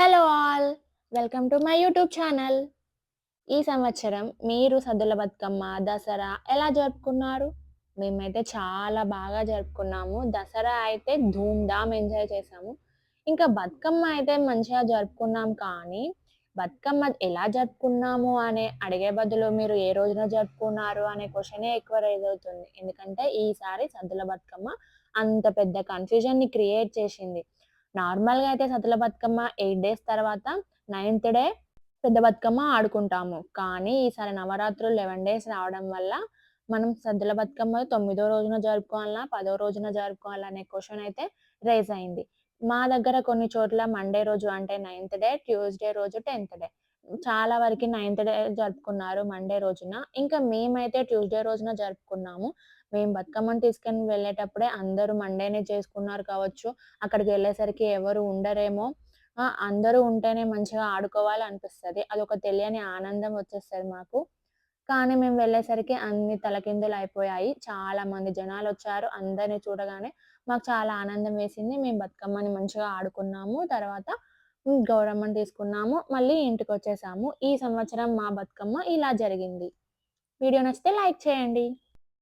Hello all welcome to my YouTube channel ఈ సంవత్సరం మీరు సద్దుల బతుకమ్మ దసరా ఎలా జరుపుకున్నారు? మేమైతే చాలా బాగా జరుపుకున్నాము. దసరా అయితే ధూమ్ధామ్ ఎంజాయ్ చేసాము ఇంకా బతుకమ్మ అయితే మంచిగా జరుపుకున్నాం కానీ బతుకమ్మ ఎలా జరుపుకున్నాము అనే అడిగే బదులు మీరు ఏ రోజున జరుపుకున్నారు అనే క్వశ్చనే ఎక్కువ రైజ్ అవుతుంది. ఎందుకంటే ఈసారి సద్దుల బతుకమ్మ అంత పెద్ద కన్ఫ్యూజన్ని క్రియేట్ చేసింది. నార్మల్గా అయితే సతుల బతుకమ్మ ఎయిట్ డేస్ తర్వాత నైన్త్ డే పెద్ద బతుకమ్మ ఆడుకుంటాము. కానీ ఈసారి నవరాత్రులు లెవెన్ డేస్ రావడం వల్ల మనం సద్దుల బతుకమ్మ తొమ్మిదో రోజున జరుపుకోవాలా పదో రోజున జరుపుకోవాలా అనే క్వశ్చన్ అయితే రేజ్ అయింది. మా దగ్గర కొన్ని చోట్ల మండే రోజు అంటే నైన్త్ డే ట్యూస్డే రోజు టెన్త్ డే. చాలా వరకు నైన్త్ డే జరుపుకున్నారు మండే రోజున. ఇంకా మేమైతే ట్యూస్డే రోజున జరుపుకున్నాము. మేము బతుకమ్మను తీసుకొని వెళ్ళేటప్పుడే అందరూ మండేనే చేసుకున్నారు కావచ్చు. అక్కడికి వెళ్ళేసరికి ఎవరు ఉండరేమో. అందరూ ఉంటేనే మంచిగా ఆడుకోవాలి అనిపిస్తుంది. అదొక తెలియని ఆనందం వచ్చేస్తుంది మాకు. కానీ మేము వెళ్ళేసరికి అన్ని తలకిందులు అయిపోయాయి. చాలా మంది జనాలు వచ్చారు. అందరిని చూడగానే మాకు చాలా ఆనందం వేసింది. మేము బతుకమ్మని మంచిగా ఆడుకున్నాము. తర్వాత గౌరమ్మను తీసుకున్నాము. మళ్ళీ ఇంటికి వచ్చేసాము ఈ సంవత్సరం మా బతుకమ్మ ఇలా జరిగింది. వీడియో నచ్చితే లైక్ చేయండి.